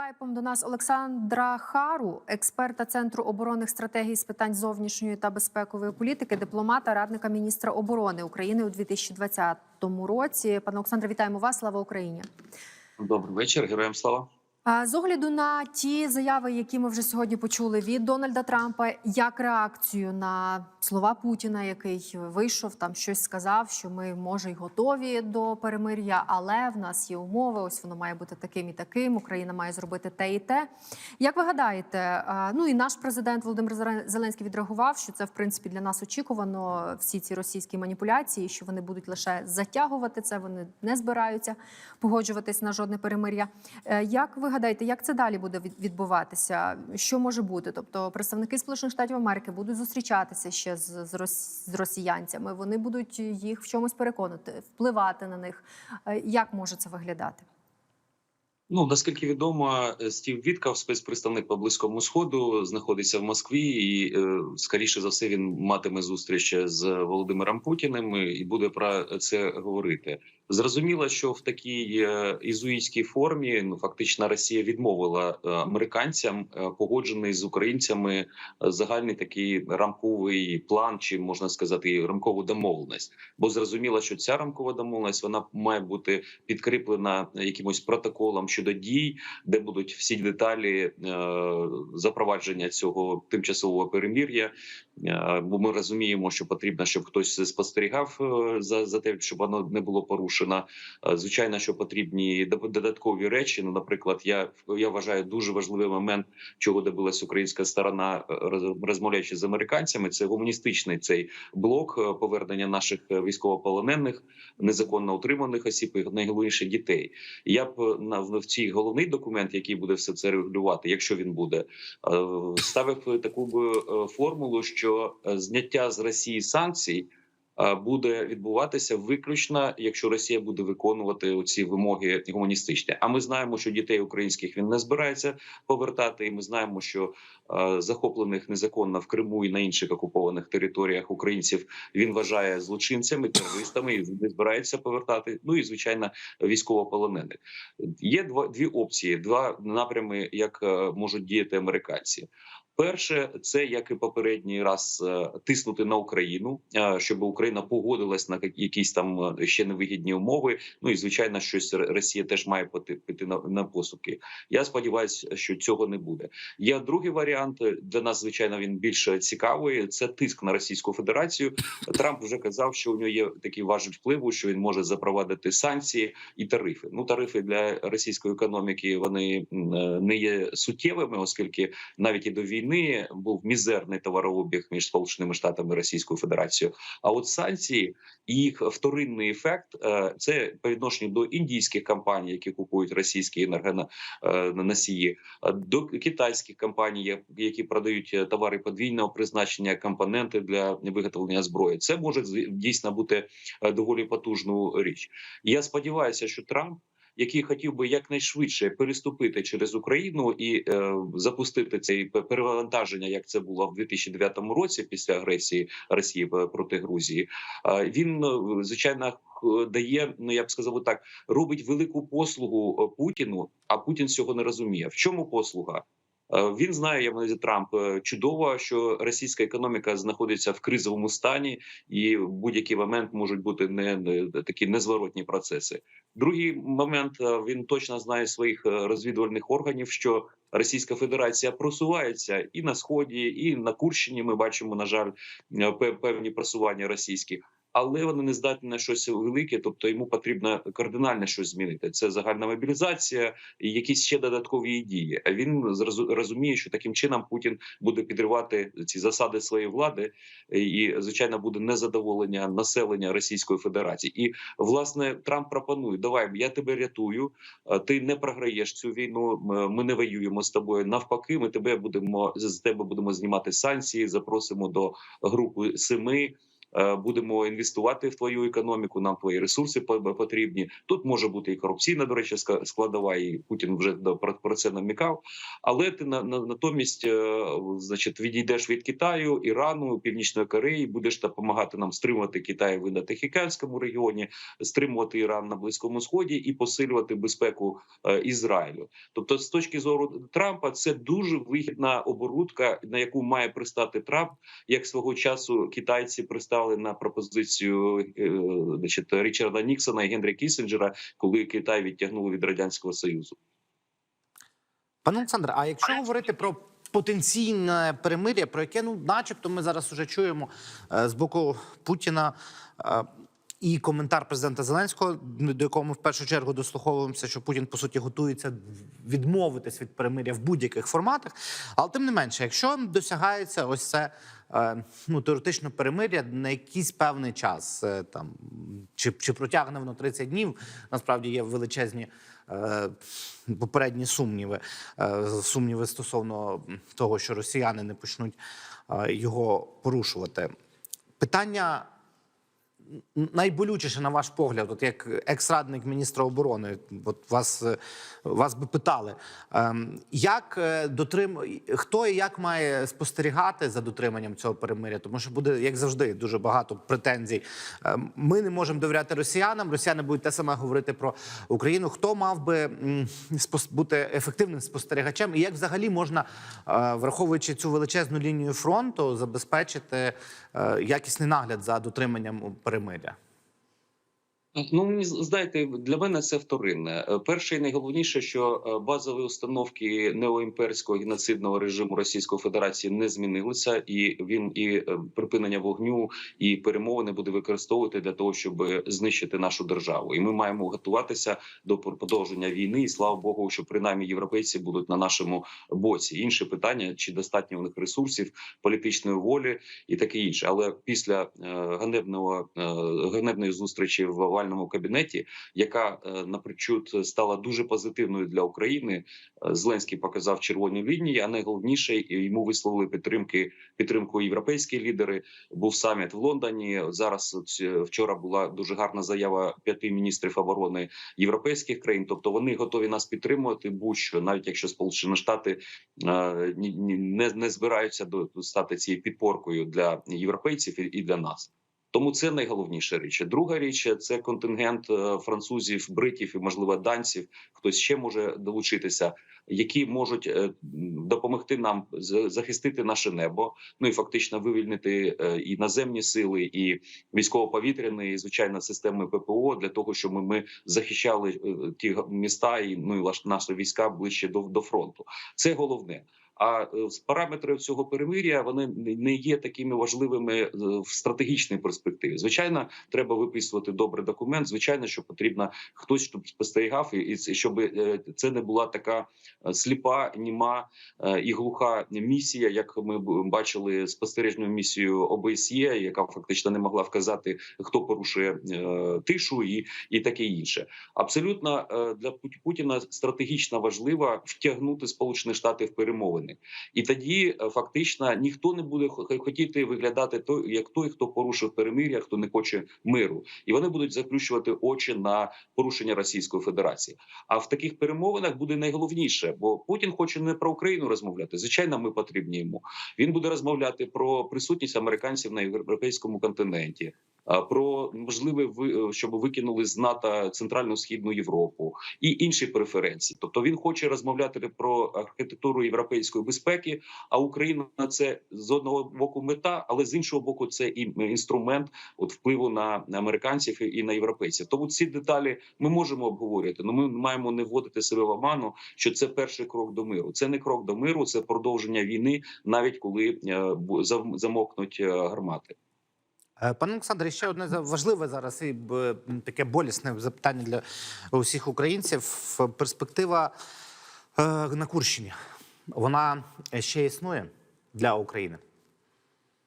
скайпом до нас Олександра Хару, експерта Центру оборонних стратегій з питань зовнішньої та безпекової політики, дипломата, радника міністра оборони України у 2020 році. Пане Олександре, вітаємо вас. Слава Україні! Добрий вечір, героям слава. З огляду на ті заяви, які ми вже сьогодні почули від Дональда Трампа, як реакцію на слова Путіна, який вийшов там щось сказав, що ми може й готові до перемир'я, але в нас є умови. Ось воно має бути таким і таким. Україна має зробити те і те. Як ви гадаєте, ну і наш президент Володимир Зелен- Зеленський відреагував, що це в принципі для нас очікувано. Всі ці російські маніпуляції, що вони будуть лише затягувати це, вони не збираються погоджуватись на жодне перемир'я. Е, Як ви гадаєте, як це далі буде від- відбуватися? Що може бути? Тобто представники Сполучених Штатів Америки будуть зустрічатися ще з, з, рос, з росіянцями. Вони будуть їх в чомусь переконати, впливати на них. Е, Як може це виглядати? Ну наскільки відомо, Стів Віткав, спецпредставник по близькому сходу, знаходиться в Москві, і е, скоріше за все він матиме зустріч з Володимиром Путіним і буде про це говорити. Зрозуміло, що в такій е, ізуїтській формі ну фактично Росія відмовила е, американцям е, погоджений з українцями загальний такий рамковий план, чи можна сказати, рамкову домовленість. Бо зрозуміло, що ця рамкова домовленість вона має бути підкріплена якимось протоколом щодо дій, де будуть всі деталі запровадження цього тимчасового перемір'я. Е, Бо ми розуміємо, що потрібно, щоб хтось спостерігав е, за, за те, щоб воно не було порушено. Е, Звичайно, що потрібні додаткові речі. Ну, наприклад, я я вважаю дуже важливий момент, чого добилась українська сторона, розмовляючи з американцями. Це гуманістичний цей блок повернення наших військовополонених, незаконно утриманих осіб і найголовніше дітей. Я б на в цій головний документ, який буде все це регулювати, якщо він буде, ставив таку б формулу, що е, зняття з Росії санкцій. е, Буде відбуватися виключно, якщо Росія буде виконувати ці вимоги гуманістичні. А ми знаємо, що дітей українських він не збирається повертати, і ми знаємо, що е, захоплених незаконно в Криму і на інших окупованих територіях українців він вважає злочинцями, терористами і не збирається повертати. Ну і звичайно, військовополонених. Є два дві опції, два напрями, як можуть діяти американці. Перше, це як і попередній раз е, тиснути на Україну, е, щоб Україна погодилась на як- якісь там е, ще невигідні умови. Ну і звичайно, щось Росія теж має піти, на, поступки. Я сподіваюся, що цього не буде. Є другий варіант для нас, звичайно, він більш цікавий. Це тиск на Російську Федерацію. Трамп вже казав, що у нього є такий важіль впливу, що він може запровадити санкції і тарифи. Ну тарифи для російської економіки вони не є суттєвими, оскільки навіть і до війни був мізерний товарообіг між Сполученими Штатами і Російською Федерацією. А от санкції і їх вторинний ефект е, це по відношенню до індійських компаній, які купують російські енергоносії, е, до китайських компаній, які продають е, товари подвійного призначення, компоненти для виготовлення зброї. Це може дійсно бути е, доволі потужну річ. Я сподіваюся, що Трамп. Який хотів би якнайшвидше переступити через Україну і е, запустити цей перевантаження, як це було в 2009 році після агресії Росії е, проти Грузії. е, він звичайно дає, ну я б сказав так, робить велику послугу е, Путіну, а Путін цього не розуміє. В чому послуга? Е, Він знає, я маю Трамп е, чудово, що російська економіка знаходиться в кризовому стані, і в будь-який момент можуть бути не, не такі незворотні процеси. Другий момент е, він точно знає своїх розвідувальних органів, що Російська Федерація просувається і на сході, і на Курщині. Ми бачимо, на жаль, певні просування російські. Але вони не здатні на щось велике, тобто йому потрібно кардинально щось змінити. Це загальна мобілізація і якісь ще додаткові дії. А він розуміє, що таким чином Путін буде підривати ці засади своєї влади, і звичайно буде незадоволення населення Російської Федерації. І власне Трамп пропонує: давай я тебе рятую. Ти не програєш цю війну. Ми не воюємо з тобою. Навпаки, ми тебе будемо з тебе будемо знімати санкції. Запросимо до групи семи. Е, будемо інвестувати в твою економіку. Нам твої ресурси по- потрібні. Тут може бути і корупційна, до речі, складова, і Путін вже про, це намікав. Але ти на, на натомість, е, значить, відійдеш від Китаю, Ірану, Північної Кореї, будеш допомагати нам стримувати Китай в Індотихіканському регіоні, стримувати Іран на близькому сході і посилювати безпеку е, Ізраїлю. Тобто, з точки зору Трампа, це дуже вигідна оборудка, на яку має пристати Трамп, як свого часу китайці пристали на пропозицію е, значить, Річарда Ніксона і Генрі Кісінджера, коли Китай відтягнули від радянського союзу. Пане Олександре, а якщо говорити про потенційне перемир'я, про яке ну, начебто, ми зараз уже чуємо е, з боку Путіна. І коментар президента Зеленського, до якого ми в першу чергу дослуховуємося, що Путін по суті готується відмовитись від перемиря в будь-яких форматах. Але тим не менше, якщо досягається ось це е, ну теоретично перемир'я на якийсь певний час, е, там чи, чи протягне воно 30 днів, насправді є величезні е, попередні сумніви, сумніви стосовно того, що росіяни не почнуть його порушувати. Питання найболючіше, на ваш погляд, от як екс-радник міністра оборони, от вас, е, вас би питали, ем, як е, дотрим... хто і як має спостерігати за дотриманням цього перемиря? Тому що буде, як завжди, дуже багато претензій. Ем, Ми не можемо довіряти росіянам. Росіяни будуть те саме говорити про Україну. Хто мав би бути ефективним спостерігачем? І як взагалі можна, е, враховуючи цю величезну лінію фронту, забезпечити якісний нагляд за дотриманням перемиря? миля. Ну мені знаєте, для мене це вторинне. Е, Перше і найголовніше, що е, базові установки неоімперського геноцидного режиму Російської Федерації не змінилися, і він і е, припинення вогню і перемовини буде використовувати для того, щоб знищити нашу державу. І ми маємо готуватися до продовження війни. І слава Богу, що принаймні європейці будуть на нашому боці. Інше питання: чи достатньо у них ресурсів, політичної волі і таке інше. Але після е, ганебного е, ганебної зустрічі в овальному кабінеті, яка е, напричуд стала дуже позитивною для України. Е, Зеленський показав червоні лінії, а найголовніше йому висловили підтримки підтримку європейські лідери. Був саміт в Лондоні. Зараз е, вчора була дуже гарна заява п'яти міністрів оборони європейських країн. Тобто вони готові нас підтримувати. Будь-що, навіть якщо Сполучені Штати е, не, не збираються до стати цією підпоркою для європейців і для нас. Тому це найголовніша річ. Друга річ це контингент е, французів, бритів і можливо данців. Хтось ще може долучитися, які можуть е, допомогти нам захистити наше небо. Ну і фактично вивільнити е, і наземні сили, і військово-повітряні, і звичайно, системи ППО для того, щоб ми, захищали ті міста і ну і наші війська ближче до, до фронту. Це головне. А е, параметри цього перемир'я вони не- є такими важливими е, в стратегічній перспективі. Звичайно, треба виписувати добрий документ. Звичайно, що потрібно хтось, щоб спостерігав, і- щоб е, це не була така сліпа, німа і глуха місія, як ми бачили спостережну місію ОБСЄ, яка фактично не могла вказати, хто порушує тишу і, і таке інше. Абсолютно для Пут- Путіна стратегічно важливо втягнути Сполучені Штати в перемовини, і тоді е, фактично ніхто не буде хотіти виглядати той, як той, хто порушив перемир'я, хто не хоче миру, і вони будуть заплющувати очі на порушення Російської Федерації. А в таких перемовинах буде найголовніше, бо Путін хоче не про Україну розмовляти. Звичайно, ми потрібні йому. Він буде розмовляти про присутність американців на європейському континенті. Про можливе ви щоб викинули з НАТО центральну східну Європу і інші преференції. Тобто він хоче розмовляти про архітектуру європейської безпеки. А Україна це з одного боку мета, але з іншого боку, це і інструмент от впливу на американців і- на європейців. Тому ці деталі ми можемо обговорювати. але ми маємо не вводити себе в оману, що це перший крок до миру. Це не крок до миру, це продовження війни, навіть коли е, бу- зам- замовкнуть е, гармати. Е, Пане Олександре, ще одне важливе зараз і таке болісне запитання для усіх українців. Перспектива е, на Курщині. Вона ще існує для України.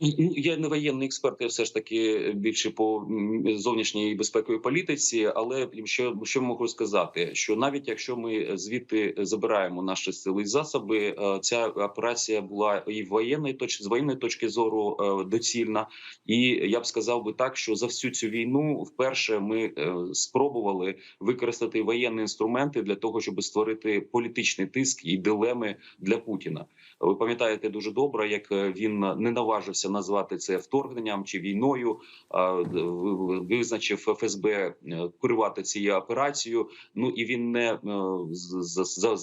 Я не воєнний експерт, я все ж таки більше по зовнішній безпековій політиці. Але що, що можу сказати, що навіть якщо ми звідти забираємо наші сили і засоби, е, ця операція була і в воєнної точки з воєнної точки зору е, доцільна. І я б сказав би так, що за всю цю війну вперше ми е, спробували використати воєнні інструменти для того, щоб створити політичний тиск і дилеми для Путіна. Ви пам'ятаєте дуже добре, як він не наважився назвати це вторгненням чи війною. Визначив ФСБ е, керувати цією операцією. Ну і він не е,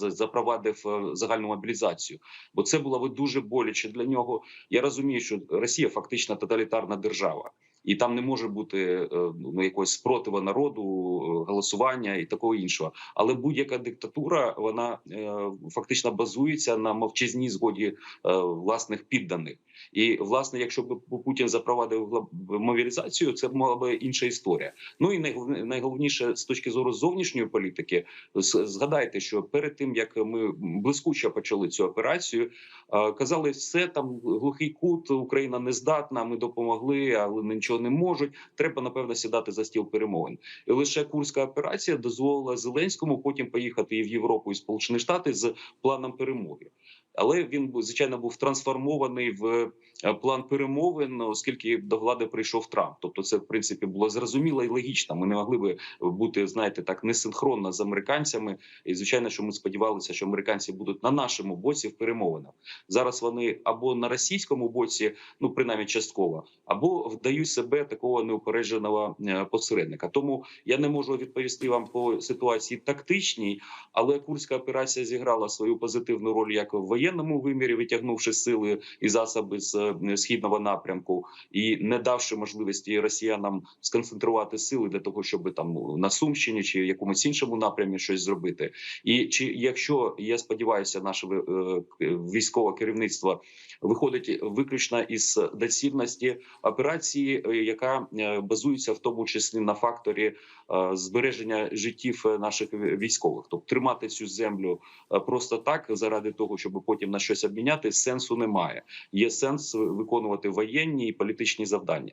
запровадив е, загальну мобілізацію, бо це було би дуже боляче для нього. Я розумію, що Росія фактично тоталітарна держава. І там не може бути ну якогось спротива народу, голосування і такого іншого. Але будь-яка диктатура вона е, фактично базується на мовчазній згоді е, власних підданих. І власне, якщо б Путін запровадив мобілізацію, це б могла би інша історія. Ну і найголовніше з точки зору зовнішньої політики, згадайте, що перед тим як ми блискуче почали цю операцію, казали, все там глухий кут, Україна не здатна. Ми допомогли, але нічого не можуть. Треба напевно сідати за стіл перемовин. І лише курська операція дозволила Зеленському потім поїхати і в Європу і Сполучені Штати з планом перемоги. Але він звичайно був трансформований в е, план перемовин, оскільки до влади прийшов Трамп. Тобто, це в принципі було зрозуміло і логічно. Ми не могли би бути, знаєте, так несинхронно з американцями. І звичайно, що ми сподівалися, що американці будуть на нашому боці в перемовинах. Зараз вони або на російському боці, ну принаймні частково, або вдають себе такого неупередженого е, посередника. Тому я не можу відповісти вам по ситуації тактичній, але курська операція зіграла свою позитивну роль як в воєнному вимірі, витягнувши сили і засоби з е, східного напрямку, і не давши можливості росіянам сконцентрувати сили для того, щоб там на Сумщині чи якомусь іншому напрямі щось зробити. І чи якщо я сподіваюся, наше е, військове керівництво виходить виключно із доцільності операції, е, яка базується в тому числі на факторі збереження життів наших військових, тобто тримати цю землю просто так заради того, щоб потім на щось обміняти, сенсу немає. Є сенс виконувати воєнні і політичні завдання.